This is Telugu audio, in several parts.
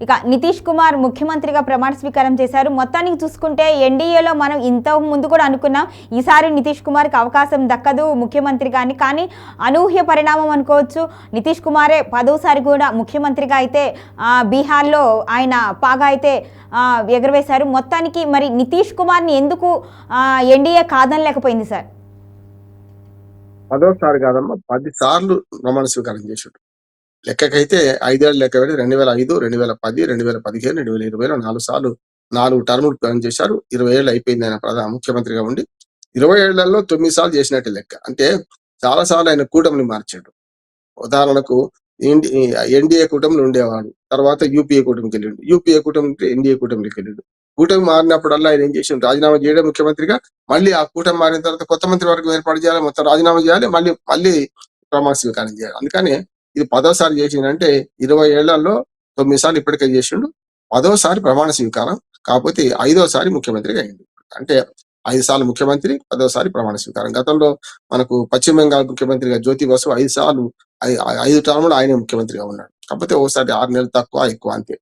ఇక నితీష్ కుమార్ ముఖ్యమంత్రిగా ప్రమాణ స్వీకారం చేశారు. మొత్తానికి చూసుకుంటే ఎన్డీఏలో మనం ఇంత ముందు కూడా అనుకున్నాం ఈసారి నితీష్ కుమార్కి అవకాశం దక్కదు ముఖ్యమంత్రిగా అని కానీ అనూహ్య పరిణామం అనుకోవచ్చు. నితీష్ కుమారే పదోసారి కూడా ముఖ్యమంత్రిగా అయితే బీహార్లో ఆయన పాగా అయితే ఎగరవేశారు. మొత్తానికి మరి నితీష్ కుమార్ని ఎందుకు ఆ, ఎన్డీఏ కాదనలేకపోయింది సార్? పదోసారి కాదమ్మా పది సార్లు ప్రమాణ స్వీకారం చేసాడు లెక్కకైతే ఐదేళ్ళు లెక్క పెడితే రెండు వేల ఐదు రెండు వేల పది రెండు వేల పదిహేను రెండు వేల ఇరవైలో నాలుగు సార్లు నాలుగు టర్ములు పని చేశారు. ఇరవై ఏళ్ళు అయిపోయింది ఆయన ప్రధాన ముఖ్యమంత్రిగా ఉండి. ఇరవై ఏళ్ళలో తొమ్మిది సార్లు చేసినట్టు లెక్క. అంటే చాలా సార్లు ఆయన కూటమిని మార్చాడు. ఉదాహరణకు ఎన్డీఏ కూటమిలో ఉండేవాడు. తర్వాత యూపీఏ కూటమికి వెళ్ళిండు. యూపీఏ కూటమికి ఎన్డీఏ కూటమికి వెళ్ళిండు. కూటమి మారినప్పుడల్లా ఆయన ఏం చేసిండు? రాజీనామా చేయడం ముఖ్యమంత్రిగా మళ్ళీ ఆ కూటమి మారిన తర్వాత కొత్త మంత్రి వర్గం ఏర్పాటు చేయాలి. మొత్తం రాజీనామా చేయాలి. మళ్ళీ మళ్ళీ ప్రమాణ స్వీకారం చేయాలి. అందుకని ఇది పదోసారి చేసిందంటే ఇరవై ఏళ్ళలో తొమ్మిది సార్లు ఇప్పటికే చేసిండు. పదోసారి ప్రమాణ స్వీకారం కాకపోతే ఐదోసారి ముఖ్యమంత్రిగా అయింది అంటే ఐదు సార్లు ముఖ్యమంత్రి పదోసారి ప్రమాణ స్వీకారం. గతంలో మనకు పశ్చిమ బెంగాల్ ముఖ్యమంత్రిగా జ్యోతి బసు ఐదు సార్లు ఐదు టర్ములు ఆయనే ముఖ్యమంత్రిగా ఉన్నాడు. కాకపోతే ఒకసారి ఆరు నెలలు తక్కువ ఎక్కువ అంతే.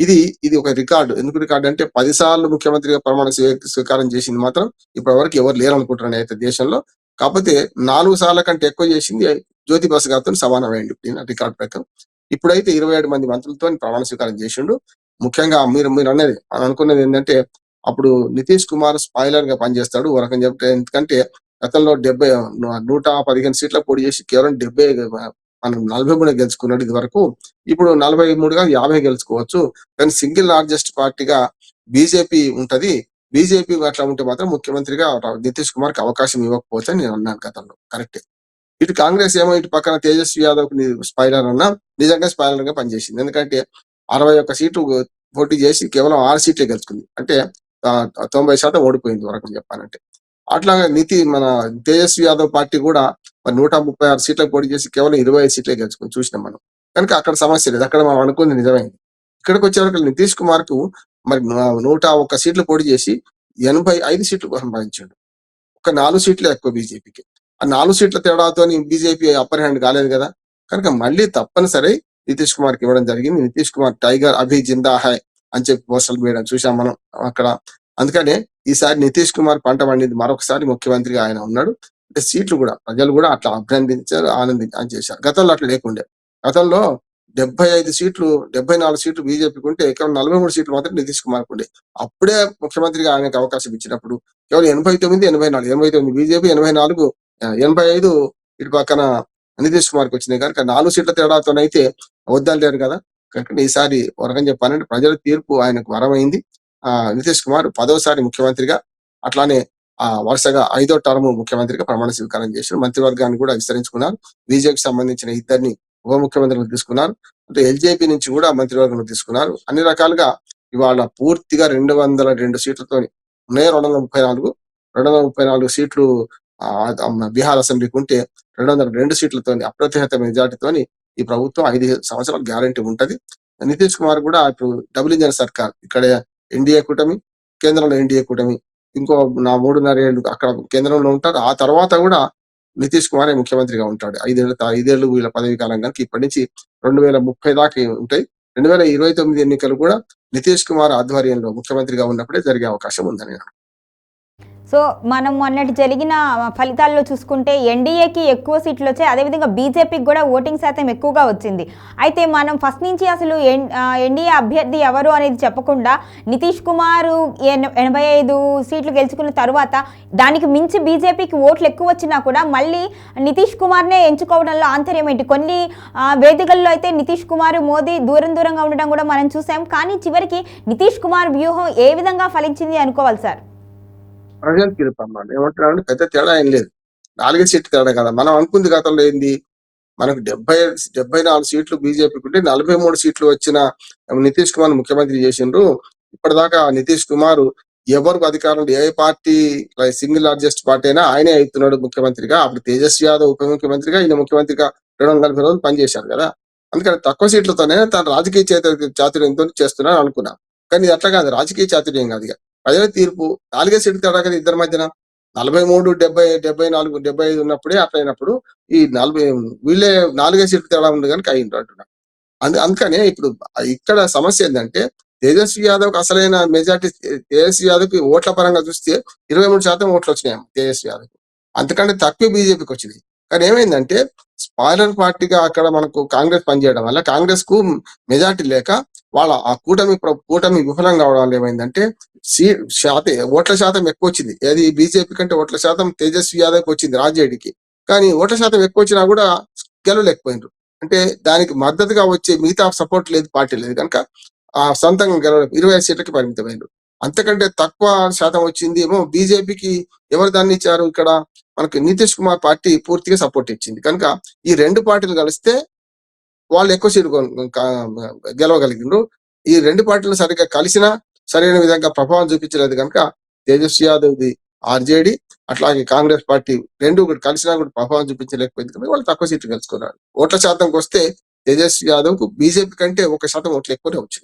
ఇది ఇది ఒక రికార్డు. ఎందుకు రికార్డు అంటే పది సార్లు ముఖ్యమంత్రిగా ప్రమాణ స్వీ- స్వీకారం చేసింది మాత్రం ఇప్పటి వరకు ఎవరు లేరు అనుకుంటున్నాను అయితే దేశంలో. కాకపోతే నాలుగు సార్ల కంటే ఎక్కువ చేసింది జ్యోతి బసు గారితో సమానమైంది ఈయన రికార్డు ప్రకారం. ఇప్పుడైతే ఇరవై ఏడు మంది మంత్రులతో ప్రమాణ స్వీకారం చేసిండు. ముఖ్యంగా మీరు మీరు అనేది అనుకున్నది ఏంటంటే అప్పుడు నితీష్ కుమార్ స్పాయిలర్గా పనిచేస్తాడు. ఒక రకం చెప్తే ఎందుకంటే గతంలో డెబ్బై నూట పదిహేను సీట్ల పోటీ చేసి కేవలం డెబ్బై మనం నలభై మూడు గెలుచుకున్నాడు ఇది వరకు ఇప్పుడు నలభై మూడుగా యాభై గెలుచుకోవచ్చు. కానీ సింగిల్ లార్జెస్ట్ పార్టీగా బీజేపీ ఉంటది. బీజేపీ అట్లా ఉంటే మాత్రం ముఖ్యమంత్రిగా నితీష్ కుమార్కి అవకాశం ఇవ్వకపోతే నేను అన్నాను గతంలో. కరెక్టే. ఇటు కాంగ్రెస్ ఏమో ఇటు పక్కన తేజస్వి యాదవ్ స్పైలర్ అన్నా నిజంగా స్పైలర్గా పనిచేసింది. ఎందుకంటే అరవై ఒక్క సీట్లు పోటీ చేసి కేవలం ఆరు సీట్లే గెలుచుకుంది. అంటే తొంభై శాతం ఓడిపోయింది వరకు చెప్పాలంటే. అట్లాగే నితి మన తేజస్వి యాదవ్ పార్టీ కూడా మరి నూట ముప్పై ఆరు సీట్లకు పోటీ చేసి కేవలం ఇరవై ఐదు సీట్లే గెలుచుకుని చూసినాం మనం. కనుక అక్కడ సమస్య లేదు. అక్కడ మనం అనుకుంది నిజమైంది. ఇక్కడికి వచ్చేవరకు నితీష్ కుమార్కు మరి నూట ఒక్క సీట్లు పోటీ చేసి ఎనభై ఐదు సీట్లు సంపాదించాడు. ఒక నాలుగు సీట్లే ఎక్కువ బీజేపీకి. ఆ నాలుగు సీట్ల తేడాతో బీజేపీ అప్పర్ హ్యాండ్ కాలేదు కదా. కనుక మళ్ళీ తప్పనిసరి నితీష్ కుమార్కి ఇవ్వడం జరిగింది. నితీష్ కుమార్ టైగర్ అభి జిందా హై అని చెప్పి పోస్టర్లు వేయడం చూసాం మనం అక్కడ. అందుకనే ఈసారి నితీష్ కుమార్ పంట పండింది. మరొకసారి ముఖ్యమంత్రిగా ఆయన ఉన్నాడు. అంటే సీట్లు కూడా ప్రజలు కూడా అట్లా అభినందించారు ఆనందించారు చేశారు. గతంలో అట్లా లేకుండే. గతంలో డెబ్బై ఐదు సీట్లు డెబ్బై నాలుగు సీట్లు బీజేపీకి ఉంటే కేవలం నలభై మూడు సీట్లు మాత్రం నితీష్ కుమార్ ఉండే. అప్పుడే ముఖ్యమంత్రిగా ఆయనకు అవకాశం ఇచ్చినప్పుడు కేవలం ఎనభై తొమ్మిది ఎనభై నాలుగు ఎనభై తొమ్మిది బీజేపీ ఎనభై నాలుగు ఎనభై ఐదు ఇటు పక్కన నితీష్ కుమార్కి వచ్చినాయి కనుక నాలుగు సీట్ల తేడాతోనైతే వద్దలేరు కదా. కనుక ఈసారి ఒక రకం చెప్పాలంటే ప్రజల తీర్పు ఆయనకు వరమైంది. ఆ నితీష్ కుమార్ పదోసారి ముఖ్యమంత్రిగా అట్లానే ఆ వరుసగా ఐదో టర్మ్ ముఖ్యమంత్రిగా ప్రమాణ స్వీకారం చేశారు. మంత్రివర్గాన్ని కూడా విస్తరించుకున్నారు. బీజేపీకి సంబంధించిన ఇద్దరిని ఉప ముఖ్యమంత్రులు తీసుకున్నారు. అంటే ఎల్జేపీ నుంచి కూడా మంత్రివర్గం తీసుకున్నారు. అన్ని రకాలుగా ఇవాళ పూర్తిగా రెండు వందల రెండు సీట్లతో ఉన్నాయి రెండు వందల ముప్పై నాలుగు రెండు వందల ముప్పై నాలుగు సీట్లు బీహార్ అసెంబ్లీకి ఉంటే రెండు వందల రెండు సీట్లతో అప్రతిహత మెజార్టీతోని ఈ ప్రభుత్వం ఐదు సంవత్సరాల గ్యారంటీ ఉంటది. నితీష్ కుమార్ కూడా ఇప్పుడు డబుల్ ఇంజన్ సర్కార్. ఇక్కడ ఎన్డీఏ కూటమి కేంద్రంలో ఎన్డీఏ కూటమి. ఇంకో నా మూడున్నర ఏళ్ళు అక్కడ కేంద్రంలో ఉంటారు. ఆ తర్వాత కూడా నితీష్ కుమారే ముఖ్యమంత్రిగా ఉంటాడు. ఐదేళ్ళు ఐదేళ్ళు వీళ్ళ పదవి కాలం కనుక ఇప్పటి నుంచి రెండు వేల ముప్పై దాకా ఉంటాయి. రెండు వేల ఇరవై తొమ్మిది ఎన్నికలు కూడా నితీష్ కుమార్ ఆధ్వర్యంలో ముఖ్యమంత్రిగా ఉన్నప్పుడే జరిగే అవకాశం ఉందని సో మనం మొన్నటి జరిగిన ఫలితాల్లో చూసుకుంటే ఎన్డీఏకి ఎక్కువ సీట్లు వచ్చాయి. అదేవిధంగా బీజేపీకి కూడా ఓటింగ్ శాతం ఎక్కువగా వచ్చింది. అయితే మనం ఫస్ట్ నుంచి అసలు ఎన్ ఎన్డీఏ అభ్యర్థి ఎవరు అనేది చెప్పకుండా నితీష్ కుమార్ ఎన- ఎనభై ఐదు సీట్లు గెలుచుకున్న తర్వాత దానికి మించి బీజేపీకి ఓట్లు ఎక్కువ వచ్చినా కూడా మళ్ళీ నితీష్ కుమార్నే ఎంచుకోవడంలో ఆంతర్యం ఏంటి? కొన్ని వేదికల్లో అయితే నితీష్ కుమార్ మోదీ దూరం దూరంగా ఉండడం కూడా మనం చూసాం. కానీ చివరికి నితీష్ కుమార్ వ్యూహం ఏ విధంగా ఫలించింది అనుకోవాలి సార్? ప్రజల తీర్పు ఏమంటున్నాడు పెద్ద తేడా ఏం లేదు. నాలుగే సీట్లు తేడా కదా. మనం అనుకుంది గతంలో ఏంది? మనకు డెబ్బై డెబ్బై నాలుగు సీట్లు బీజేపీకి ఉంటే నలభై మూడు సీట్లు వచ్చిన నితీష్ కుమార్ ముఖ్యమంత్రి చేసిండ్రు. ఇప్పటిదాకా నితీష్ కుమార్ ఎవరికి అధికారంలో ఏ పార్టీ సింగిల్ లార్జెస్ట్ పార్టీ అయినా ఆయనే అవుతున్నాడు ముఖ్యమంత్రిగా. అప్పుడు తేజస్వి యాదవ్ ఉప ముఖ్యమంత్రిగా ఈయన ముఖ్యమంత్రిగా రెండు వందల నలభై రోజులు పనిచేశారు కదా. అందుకని తక్కువ సీట్లతోనే తన రాజకీయ చేత చాతుర్యంతో చేస్తున్నాను అనుకున్నా. కానీ ఇది అట్లా కాదు. రాజకీయ చాతుర్యం కాదు ఇక. ప్రజల తీర్పు. నాలుగే సీట్లు తేడా కదా ఇద్దరి మధ్యన. నలభై మూడు డెబ్బై డెబ్బై నాలుగు డెబ్బై ఐదు ఉన్నప్పుడే అట్లా అయినప్పుడు ఈ నలభై వీళ్ళే నాలుగే సీట్లు తేడా ఉంది కనుక అయింది అంటున్నా. అందు అందుకనే ఇప్పుడు ఇక్కడ సమస్య ఏంటంటే తేజస్వి యాదవ్ అసలైన మెజార్టీ తేజస్వి యాదవ్కి ఓట్ల పరంగా చూస్తే ఇరవై మూడు శాతం ఓట్లు వచ్చినాయి తేజస్వి యాదవ్ అంతకంటే తక్కువ బీజేపీకి వచ్చింది. కానీ ఏమైందంటే స్పాయిలర్ పార్టీగా అక్కడ మనకు కాంగ్రెస్ పనిచేయడం వల్ల కాంగ్రెస్కు మెజార్టీ లేక వాళ్ళ ఆ కూటమి కూటమి విఫలం కావడం ఏమైందంటే సీ శాతం ఓట్ల శాతం ఎక్కువ వచ్చింది అది బీజేపీ కంటే ఓట్ల శాతం తేజస్వి యాదవ్కి వచ్చింది రాజేడికి. కానీ ఓట్ల శాతం ఎక్కువ వచ్చినా కూడా గెలవలేకపోయినారు. అంటే దానికి మద్దతుగా వచ్చే మిగతా సపోర్ట్ లేదు పార్టీ లేదు కనుక ఆ సొంతంగా గెలవ ఇరవై ఐదు సీట్లకి పరిమితమైనరు అంతకంటే తక్కువ శాతం వచ్చింది ఏమో బీజేపీకి ఎవరు దాన్ని ఇచ్చారు ఇక్కడ? మనకి నితీష్ కుమార్ పార్టీ పూర్తిగా సపోర్ట్ ఇచ్చింది. కనుక ఈ రెండు పార్టీలు కలిస్తే వాళ్ళు ఎక్కువ సీటు గెలవగలిగిండ్రు. ఈ రెండు పార్టీలు సరిగ్గా కలిసినా సరైన విధంగా ప్రభావం చూపించలేదు కనుక తేజస్వి యాదవ్ ది ఆర్జేడి అట్లాగే కాంగ్రెస్ పార్టీ రెండు కూడా కలిసినా కూడా ప్రభావం చూపించలేకపోయింది కనుక వాళ్ళు తక్కువ సీట్లు గెలుచుకున్నారు. ఓట్ల శాతంకి వస్తే తేజస్వి యాదవ్కు బీజేపీ కంటే ఒక శాతం ఓట్లు ఎక్కువనే వచ్చింది